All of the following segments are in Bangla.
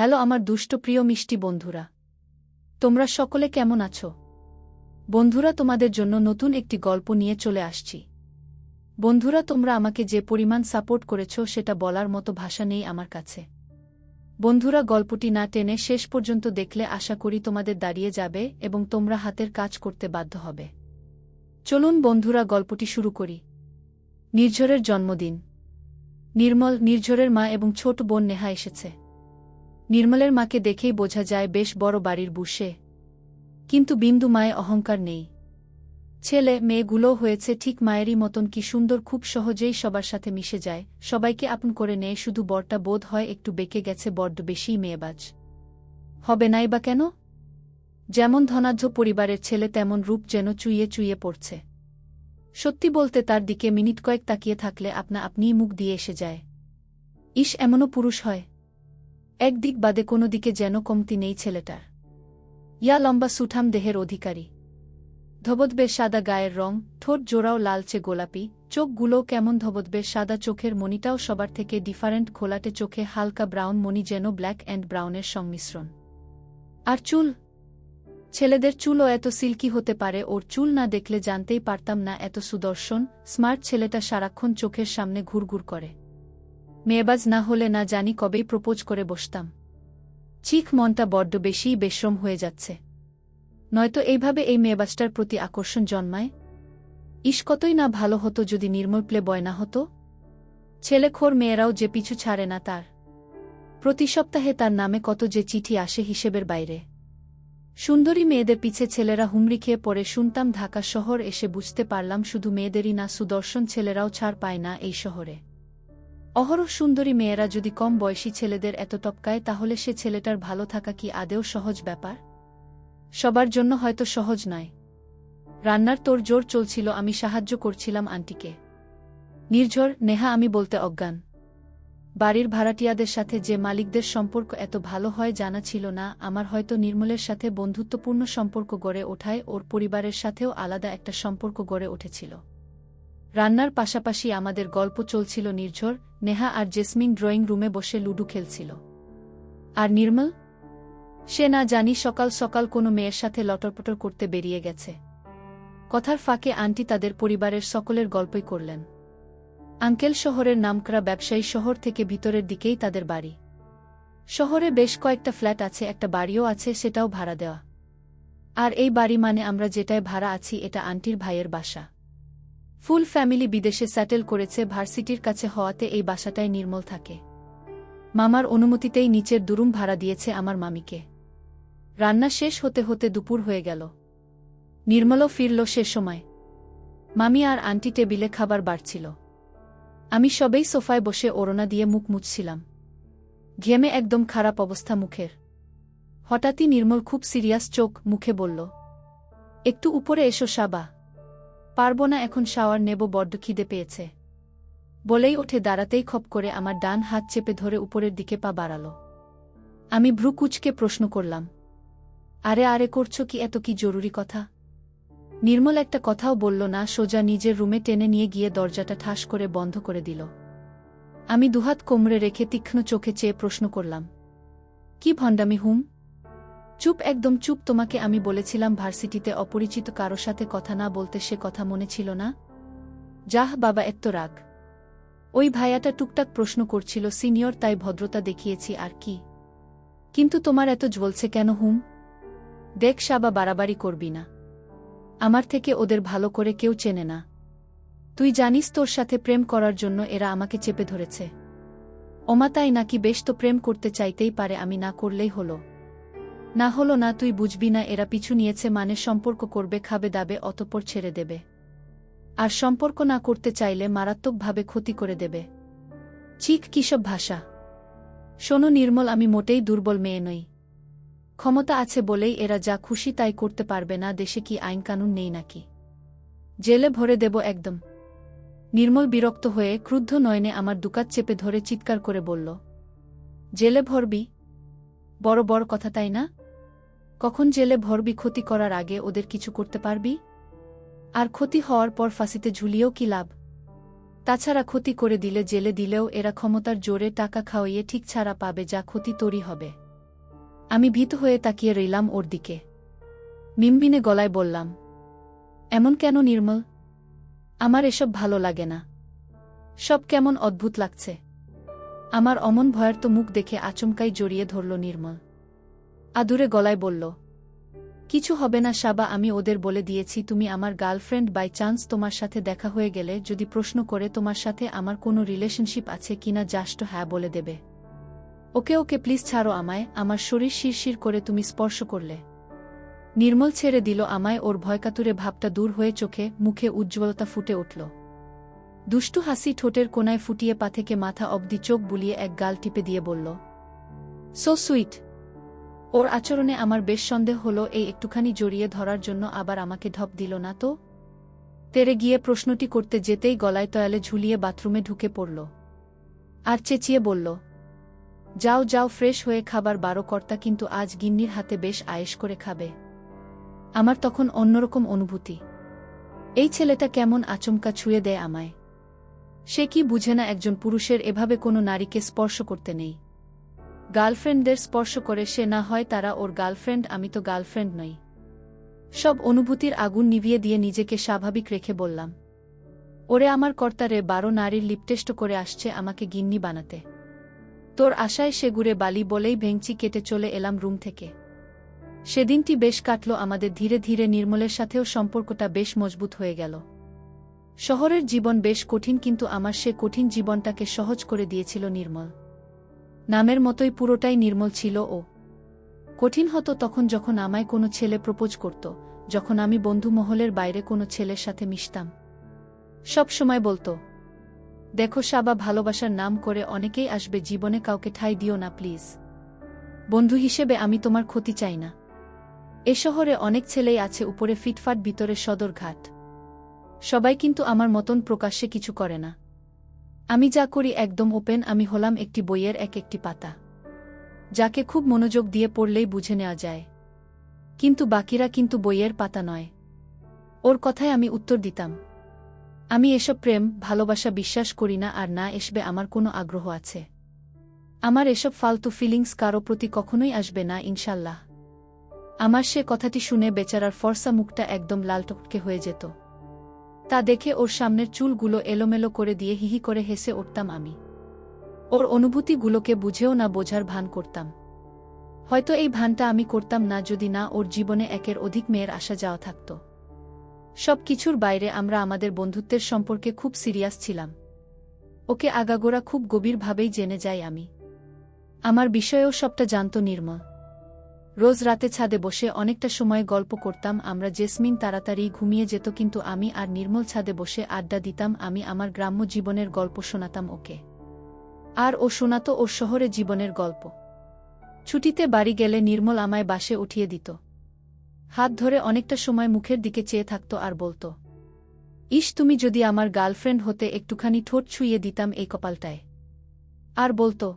হ্যালো আমার দুষ্ট প্রিয় মিষ্টি বন্ধুরা। তোমরা সকলে কেমন আছো? বন্ধুরা, তোমাদের জন্য নতুন একটি গল্প নিয়ে চলে আসছি। বন্ধুরা, তোমরা আমাকে যে পরিমাণ সাপোর্ট করেছ সেটা বলার মতো ভাষা নেই আমার কাছে। বন্ধুরা, গল্পটি না টেনে শেষ পর্যন্ত দেখলে আশা করি তোমাদের দাঁড়িয়ে যাবে এবং তোমরা হাতের কাজ করতে বাধ্য হবে। চলুন বন্ধুরা, গল্পটি শুরু করি। নির্ঝরের জন্মদিন। নির্মল, নির্ঝরের মা এবং ছোট বোন নেহা এসেছে। নির্মলের মাকে দেখেই বোঝা যায় বেশ বড় বাড়ির বুসে। কিন্তু বিন্দু মায়ে অহংকার নেই। ছেলে মেয়েগুলোও হয়েছে ঠিক মায়েরই মতন কি সুন্দর, খুব সহজেই সবার সাথে মিশে যায়। সবাইকে আপন করে নেয়, শুধু বরটা বোধ হয় একটু বেঁকে গেছে, বড্ড বেশিই মেয়েবাজ। হবে নাই বা কেন? যেমন ধনাঢ্য পরিবারের ছেলে, তেমন রূপ যেন চুইয়ে চুইয়ে পড়ছে। সত্যি বলতে তার দিকে মিনিট কয়েক তাকিয়ে থাকলে আপনা আপনিই মুখ দিয়ে এসে যায়। ইস, এমনও পুরুষ হয়। একদিক বাদে কোনো দিকে যেন কমতি নেই ছেলেটার। ইয়া লম্বা সুঠাম দেহের অধিকারী। ধবদবের সাদা গায়ের রং, ঠোঁট জোড়াও লালচে গোলাপি, চোখগুলোও কেমন ধবদবের সাদা চোখের মণিটাও সবার থেকে ডিফারেন্ট খোলাটে চোখে হালকা ব্রাউন মণি যেন ব্ল্যাক অ্যান্ড ব্রাউনের সংমিশ্রণ। আর চুল? ছেলেদের চুলও এত সিল্কি হতে পারে, ওর চুল না দেখলে জানতেই পারতাম না এত সুদর্শন স্মার্ট ছেলেটা সারাক্ষণ চোখের সামনে ঘুরঘুর করে। মেয়েবাজ না হলে না জানি কবেই প্রপোজ করে বসতাম। চিখ মনটা বড্ড বেশিই বেশ্রম হয়ে যাচ্ছে। নয়তো এইভাবে এই মেয়েবাজটার প্রতি আকর্ষণ জন্মায়? ইস, কতই না ভালো হতো যদি নির্মল প্লে বয় না হতো? ছেলেখোর মেয়েরাও যে পিছু ছাড়ে না তার। প্রতি সপ্তাহে তার নামে কত যে চিঠি আসে হিসেবের বাইরে। সুন্দরী মেয়েদের পিছে ছেলেরা হুমড়ি খেয়ে পরে শুনতাম ঢাকা শহর এসে বুঝতে পারলাম শুধু মেয়েদেরই না সুদর্শন ছেলেরাও ছাড় পায় না এই শহরে। অহরহ সুন্দরী মেয়েরা যদি কম বয়সী ছেলেদের এত টপকায় তাহলে সে ছেলেটার ভালো থাকা কি আদেও সহজ ব্যাপার? সবার জন্য হয়তো সহজ নয়। রান্নার তোর জোর চলছিল, আমি সাহায্য করছিলাম আন্টিকে। নির্ঝর, নেহা আমি বলতে অজ্ঞান। বাড়ির ভাড়াটিয়াদের সাথে যে মালিকদের সম্পর্ক এত ভালো হয় জানা ছিল না, আমার হয়তো নির্মলের সাথে বন্ধুত্বপূর্ণ সম্পর্ক গড়ে ওঠায়, ওর পরিবারের সাথেও আলাদা একটা সম্পর্ক গড়ে উঠেছিল। রান্নার পাশাপাশি আমাদের গল্প চলছিল নির্ঝর নেহা আর জেসমিন ড্রয়িং রুমে বসে লুডু খেলছিল। আর নির্মল? সে না জানি সকাল সকাল কোনো মেয়ের সাথে লটরপটর করতে বেরিয়ে গেছে। কথার ফাঁকে আন্টি তাদের পরিবারের সকলের গল্পই করলেন। আঙ্কেল শহরের নামকরা ব্যবসায়ী শহর থেকে ভিতরের দিকেই তাদের বাড়ি। শহরে বেশ কয়েকটা ফ্ল্যাট আছে, একটা বাড়িও আছে, সেটাও ভাড়া দেওয়া। আর এই বাড়ি মানে আমরা যেটায় ভাড়া আছি, এটা আন্টির ভাইয়ের বাসা। ফুল ফ্যামিলি বিদেশে স্যাটেল করেছে ভার্সিটির কাছে হওয়াতে এই বাসাটায় নির্মল থাকে। মামার অনুমতিতেই নিচের দুরুম ভাড়া দিয়েছে আমার মামিকে। রান্না শেষ হতে হতে দুপুর হয়ে গেল। নির্মলও ফিরল সে সময়। মামি আর আন্টি টেবিলে খাবার বাড়ছিল। আমি সবেই সোফায় বসে ওড়না দিয়ে মুখ মুছছিলাম। ঘেমে একদম খারাপ অবস্থা মুখের। হঠাৎই নির্মল খুব সিরিয়াস চোখ মুখে বলল, একটু উপরে এসো, সাবা। পারব না, এখন শাওয়ার নেব, বড্ড খিদে পেয়েছে। বলেই ওঠে, দাঁড়াতেই খপ করে আমার ডান হাত চেপে ধরে উপরের দিকে পা বাড়াল। আমি ভ্রু কুচকে প্রশ্ন করলাম, আরে আরে, করছ কি? এত কি জরুরি কথা? নির্মল একটা কথাও বলল না, সোজা নিজের রুমে টেনে নিয়ে গিয়ে দরজাটা ঠাস করে বন্ধ করে দিল। আমি দুহাত কোমরে রেখে তীক্ষ্ণ চোখে চেয়ে প্রশ্ন করলাম, কি ভণ্ডামি, হুম? চুপ একদম চুপ তোমাকে আমি বলেছিলাম ভার্সিটিতে অপরিচিত কারও সাথে কথা না বলতে সে কথা মনে ছিল না। যাহ বাবা এত রাগ। ওই ভাইয়াটা টুকটাক প্রশ্ন করছিল, সিনিয়র তাই ভদ্রতা দেখিয়েছি আর কি। কিন্তু তোমার এত জ্বলছে কেন হুম? দেখ সাবা, বাড়াবাড়ি করবি না। আমার থেকে ওদের ভালো করে কেউ চেনে না। তুই জানিস তোর সাথে প্রেম করার জন্য এরা আমাকে চেপে ধরেছে। ওমা তাই নাকি বেশ তো প্রেম করতে চাইতেই পারে, আমি না করলেই হলো। না হলো না তুই বুঝবি না এরা পিছু নিয়েছে মানে সম্পর্ক করবে, খাবে, দাবে, অতপর ছেড়ে দেবে। আর সম্পর্ক না করতে চাইলে মারাত্মকভাবে ক্ষতি করে দেবে। চিক কিসব ভাষা। শোনো নির্মল, আমি মোটেই দুর্বল মেয়ে নই। ক্ষমতা আছে বলেই এরা যা খুশি তাই করতে পারবে না, দেশে কি আইনকানুন নেই নাকি? জেলে ভরে দেব একদম। নির্মল বিরক্ত হয়ে ক্রুদ্ধ নয়নে আমার দুকাত চেপে ধরে চিৎকার করে বলল, জেলে ভরবি? বড় বড় কথা তাই না? কখন জেলে ভরবি ক্ষতি করার আগে ওদের কিছু করতে পারবি? আর ক্ষতি হওয়ার পর ফাঁসিতে ঝুলিয়েও কি লাভ? তাছাড়া ক্ষতি করে দিলে জেলে দিলেও এরা ক্ষমতার জোরে টাকা খাওয়াইয়ে ঠিক ছাড়া পাবে যা ক্ষতি তৈরি হবে। আমি ভীত হয়ে তাকিয়ে রইলাম ওর দিকে। মিমবিনে গলায় বললাম, এমন কেন নির্মল? আমার এসব ভালো লাগে না। সব কেমন অদ্ভুত লাগছে। আমার অমন ভয়ার তো মুখ দেখে আচমকাই জড়িয়ে ধরল নির্মল। আদুরে গলায় বলল, কিছু হবে না সাবা, আমি ওদের বলে দিয়েছি, তুমি আমার গার্লফ্রেন্ড বাই চান্স তোমার সাথে দেখা হয়ে গেলে যদি প্রশ্ন করে তোমার সাথে আমার কোনো রিলেশনশিপ আছে কিনা জাস্ট হ্যাঁ বলে দেবে। ওকে ওকে, প্লিজ ছাড়ো আমায়, আমার শরীর শিরশির করে তুমি স্পর্শ করলে। নির্মল ছেড়ে দিল আমায়, ওর ভয়কাতুরে ভাবটা দূর হয়ে চোখে, মুখে উজ্জ্বলতা ফুটে উঠল। দুষ্টু হাসি ঠোঁটের কোনায় ফুটিয়ে পা থেকে মাথা অবধি চোখ বুলিয়ে এক গাল টিপে দিয়ে বলল সো সুইট ওর আচরণে আমার বেশ সন্দেহ হলো, এই একটুখানি জড়িয়ে ধরার জন্য আবার আমাকে ঢপ দিল না তো? তেরে গিয়ে প্রশ্নটি করতে যেতেই গলায় তয়ালে ঝুলিয়ে বাথরুমে ঢুকে পড়ল। আর চেঁচিয়ে বলল, যাও যাও, ফ্রেশ হয়ে খাবার বারো কর্তা কিন্তু আজ গিন্নির হাতে বেশ আয়েশ করে খাবে। আমার তখন অন্যরকম অনুভূতি। এই ছেলেটা কেমন আচমকা ছুঁয়ে দেয় আমায়। সে কি বুঝে না একজন পুরুষের এভাবে কোনো নারীকে স্পর্শ করতে নেই। গার্লফ্রেন্ডদের স্পর্শ করে সে না হয় তারা ওর গার্লফ্রেন্ড, আমি তো গার্লফ্রেন্ড নই। সব অনুভূতির আগুন নিভিয়ে দিয়ে নিজেকে স্বাভাবিক রেখে বললাম, ওরে আমার কর্তারে বারো নারীর লিপটেষ্ট করে আসছে আমাকে গিন্নি বানাতে। তোর আশায় সে গুড়ে বালি বলেই ভেংচি কেটে চলে এলাম রুম থেকে। সেদিনটি বেশ কাটল, আমাদের ধীরে ধীরে নির্মলের সাথেও সম্পর্কটা বেশ মজবুত হয়ে গেল। শহরের জীবন বেশ কঠিন, কিন্তু আমার সে কঠিন জীবনটাকে সহজ করে দিয়েছিল নির্মল। নামের মতোই পুরোটাই নির্মল ছিল ও। কঠিন হতো তখন যখন আমায় কোনো ছেলে প্রপোজ করত, যখন আমি বন্ধু মহলের বাইরে কোনো ছেলের সাথে মিশতাম। সব সময় বলতো, দেখো সাবা, ভালোবাসার নাম করে অনেকেই আসবে, জীবনে কাউকে ঠাই দিও না, প্লিজ। বন্ধু হিসেবে আমি তোমার ক্ষতি চাই না। এ শহরে অনেক ছেলেই আছে উপরে ফিটফাট, ভিতরে সদরঘাট। সবাই কিন্তু আমার মতন প্রকাশ্যে কিছু করে না। আমি যা করি একদম ওপেন, আমি হলাম একটি বইয়ের এক একটি পাতা। যাকে খুব মনোযোগ দিয়ে পড়লেই বুঝে নেওয়া যায়। কিন্তু বাকিরা কিন্তু বইয়ের পাতা নয়। ওর কথায় আমি উত্তর দিতাম। আমি এসব প্রেম, ভালোবাসা বিশ্বাস করি না আর না এসবে আমার কোনো আগ্রহ আছে। আমার এসব ফালতু ফিলিংস কারও প্রতি কখনোই আসবে না, ইনশাল্লাহ। আমার সে কথাটি শুনে বেচারার ফর্সা মুখটা একদম লালটককে হয়ে যেত। তা দেখে ওর সামনের চুলগুলো এলোমেলো করে দিয়ে হিহি করে হেসে উঠতাম আমি। ওর অনুভূতিগুলোকে বুঝেও না বোঝার ভান করতাম। হয়তো এই ভানটা আমি করতাম না যদি না ওর জীবনে একের অধিক মেয়ের আসা যাওয়া থাকত। সব কিছুর বাইরে আমরা আমাদের বন্ধুত্বের সম্পর্কে খুব সিরিয়াস ছিলাম। ওকে আগাগোড়া খুব গভীরভাবেই জেনে যাই আমি। আমার বিষয়েও সবটা জানত নির্মল। রোজ রাতে ছাদে বসে অনেকটা সময় গল্প করতাম, আমরা জেসমিন তাড়াতাড়ি ঘুমিয়ে যেত কিন্তু আমি আর নির্মল ছাদে বসে আড্ডা দিতাম, আমি আমার গ্রাম্য জীবনের গল্প শোনাতাম ওকে। আর ও শোনাত ওর শহরে জীবনের গল্প। ছুটিতে বাড়ি গেলে নির্মল আমায় বাসে উঠিয়ে দিত। হাত ধরে অনেকটা সময় মুখের দিকে চেয়ে থাকত আর বলত, ইস, তুমি যদি আমার গার্লফ্রেন্ড হতে একটুখানি ঠোঁট ছুঁয়ে দিতাম এই কপালটায়। আর বলতো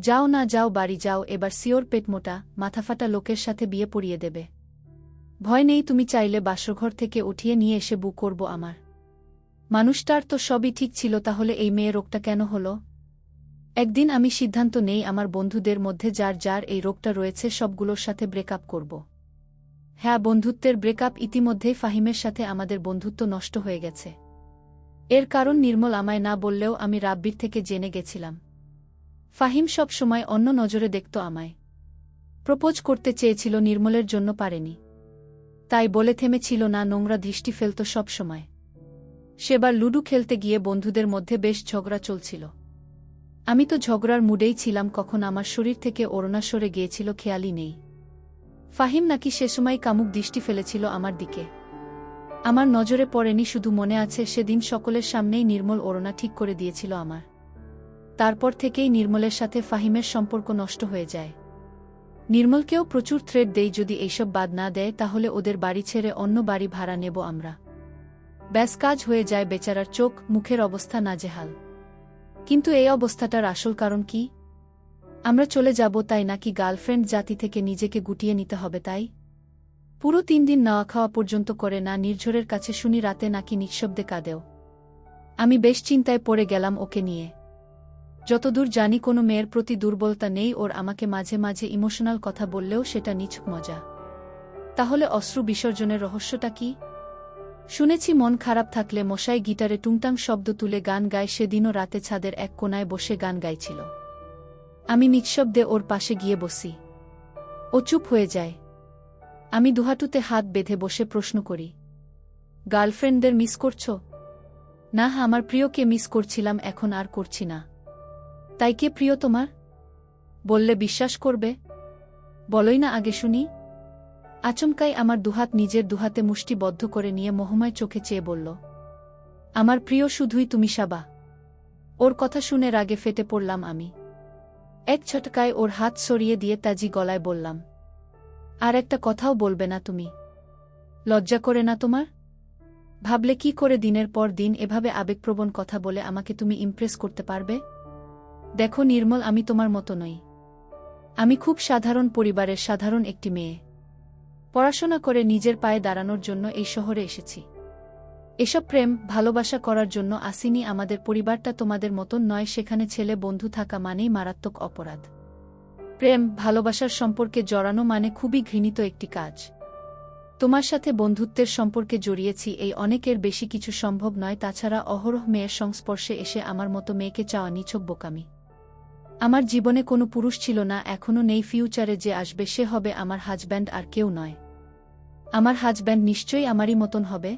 যাও না যাও, বাড়ি যাও, এবার সিওর পেটমোটা মাথাফাটা লোকের সাথে বিয়ে পড়িয়ে দেবে। ভয় নেই, তুমি চাইলে বাসরঘর থেকে উঠিয়ে নিয়ে এসে বুক করব আমার। মানুষটার তো সবই ঠিক ছিল, তাহলে এই মেয়ে রোগটা কেন হল? একদিন আমি সিদ্ধান্ত নেই, আমার বন্ধুদের মধ্যে যার যার এই রোগটা রয়েছে, সবগুলোর সাথে ব্রেকআপ করব। হ্যাঁ বন্ধুত্বের ব্রেকআপ ইতিমধ্যেই ফাহিমের সাথে আমাদের বন্ধুত্ব নষ্ট হয়ে গেছে। এর কারণ নির্মল আমায় না বললেও আমি রাব্বির থেকে জেনে গেছিলাম। ফাহিম সব সময় অন্য নজরে দেখত আমায়। প্রপোজ করতে চেয়েছিল নির্মলের জন্য পারেনি। তাই বলে থেমেছিল না, নোংরা দৃষ্টি ফেলত সব সময়। সেবার লুডু খেলতে গিয়ে বন্ধুদের মধ্যে বেশ ঝগড়া চলছিল। আমি তো ঝগড়ার মুডেই ছিলাম, কখন আমার শরীর থেকে ওড়না সরে গিয়েছিল, খেয়ালই নেই। ফাহিম নাকি সে সময় কামুক দৃষ্টি ফেলেছিল আমার দিকে। আমার নজরে পড়েনি, শুধু মনে আছে সেদিন সকলের সামনেই নির্মল ওড়না ঠিক করে দিয়েছিল আমার। তারপর থেকেই নির্মলের সাথে ফাহিমের সম্পর্ক নষ্ট হয়ে যায়। নির্মলকেও প্রচুর থ্রেড দেই যদি এইসব বাদ না দেয়, তাহলে ওদের বাড়ি ছেড়ে অন্য বাড়ি ভাড়া নেব আমরা। ব্যাস কাজ হয়ে যায় বেচারার চোখ, মুখের অবস্থা নাজেহাল। কিন্তু এই অবস্থাটার আসল কারণ কি? আমরা চলে যাব তাই নাকি গার্লফ্রেন্ড জাতি থেকে নিজেকে গুটিয়ে নিতে হবে তাই? পুরো তিন দিন নাওয়া খাওয়া পর্যন্ত করে না নির্ঝরের কাছে শুনি রাতে নাকি নিঃশব্দে কাঁদেও। আমি বেশ চিন্তায় পড়ে গেলাম ওকে নিয়ে। যতদূর জানি কোনো মেয়ের প্রতি দুর্বলতা নেই, ওর আমাকে মাঝে মাঝে ইমোশনাল কথা বললেও সেটা নিছক মজা। তাহলে অশ্রু বিসর্জনের রহস্যটা কি? শুনেছি মন খারাপ থাকলে মশাই গিটারে টুংটাং শব্দ তুলে গান গায়, সেদিনও রাতে ছাদের এক কোনায় বসে গান গাইছিল। আমি নিঃশব্দে ওর পাশে গিয়ে বসি। ও চুপ হয়ে যায়। আমি দুহাটুতে হাত বেঁধে বসে প্রশ্ন করি, গার্লফ্রেন্ডদের মিস করছ? না, আমার প্রিয়কে মিস করছিলাম, এখন আর করছি না। তাই কে প্রিয় তোমার? বললে বিশ্বাস করবে। বলই না আগে শুনি। আচমকাই আমার দুহাত নিজের দুহাতে মুষ্টিবদ্ধ করে নিয়ে মোহময় চোখে চেয়ে বলল, আমার প্রিয় শুধুই তুমি সাবা। ওর কথা শুনে রাগে ফেটে পড়লাম আমি। এক ছটকায় ওর হাত সরিয়ে দিয়ে তাজি গলায় বললাম, আর একটা কথাও বলবে না তুমি। লজ্জা করে না তোমার? ভাবলে কি করে দিনের পর দিন এভাবে আবেগপ্রবণ কথা বলে আমাকে তুমি ইমপ্রেস করতে পারবে? দেখো নির্মল, আমি তোমার মতো নই। আমি খুব সাধারণ পরিবারের সাধারণ একটি মেয়ে। পড়াশোনা করে নিজের পায়ে দাঁড়ানোর জন্য এই শহরে এসেছি। এসব প্রেম, ভালোবাসা করার জন্য আসিনি, আমাদের পরিবারটা তোমাদের মতন নয়, সেখানে ছেলে বন্ধু থাকা মানেই মারাত্মক অপরাধ। প্রেম, ভালোবাসার সম্পর্কে জড়ানো মানে খুবই ঘৃণিত একটি কাজ। তোমার সাথে বন্ধুত্বের সম্পর্কে জড়িয়েছি, এই অনেকের বেশি কিছু সম্ভব নয়, তাছাড়া অহরহ মেয়ের সংস্পর্শে এসে আমার মতো মেয়েকে চাওয়া নিছক বোকামি। আমার জীবনে কোনো পুরুষ ছিল না, এখনও নেই ফিউচারে যে আসবে, সে হবে আমার হাজব্যান্ড আর কেউ নয়। আমার হাজব্যান্ড নিশ্চয়ই আমারই মতন হবে।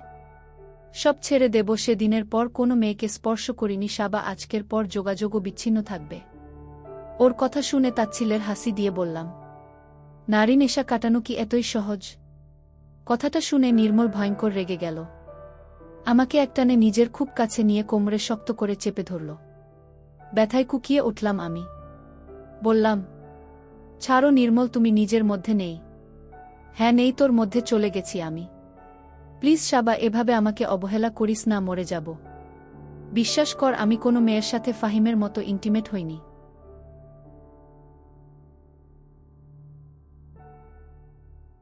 সব ছেড়ে দেব, সে দিনের পর কোনো মেয়েকে স্পর্শ করিনি, সাবা আজকের পর যোগাযোগও বিচ্ছিন্ন থাকবে। ওর কথা শুনে তাচ্ছিলের হাসি দিয়ে বললাম, নারী নেশা কাটানো কি এতই সহজ? কথাটা শুনে নির্মল ভয়ঙ্কর রেগে গেল। আমাকে একটানে নিজের খুব কাছে নিয়ে কোমরে শক্ত করে চেপে ধরল। ব্যথায় কুকিয়ে উঠলাম আমি। বললাম, ছাড়ো নির্মল, তুমি নিজের মধ্যে নেই। হ্যাঁ নেই তোর মধ্যে, চলে গেছি আমি। প্লিজ সাবা, এভাবে আমাকে অবহেলা করিস না, মরে যাব। বিশ্বাস কর, আমি কোনো মেয়ের সাথে ফাহিমের মতো ইন্টিমেট হইনি।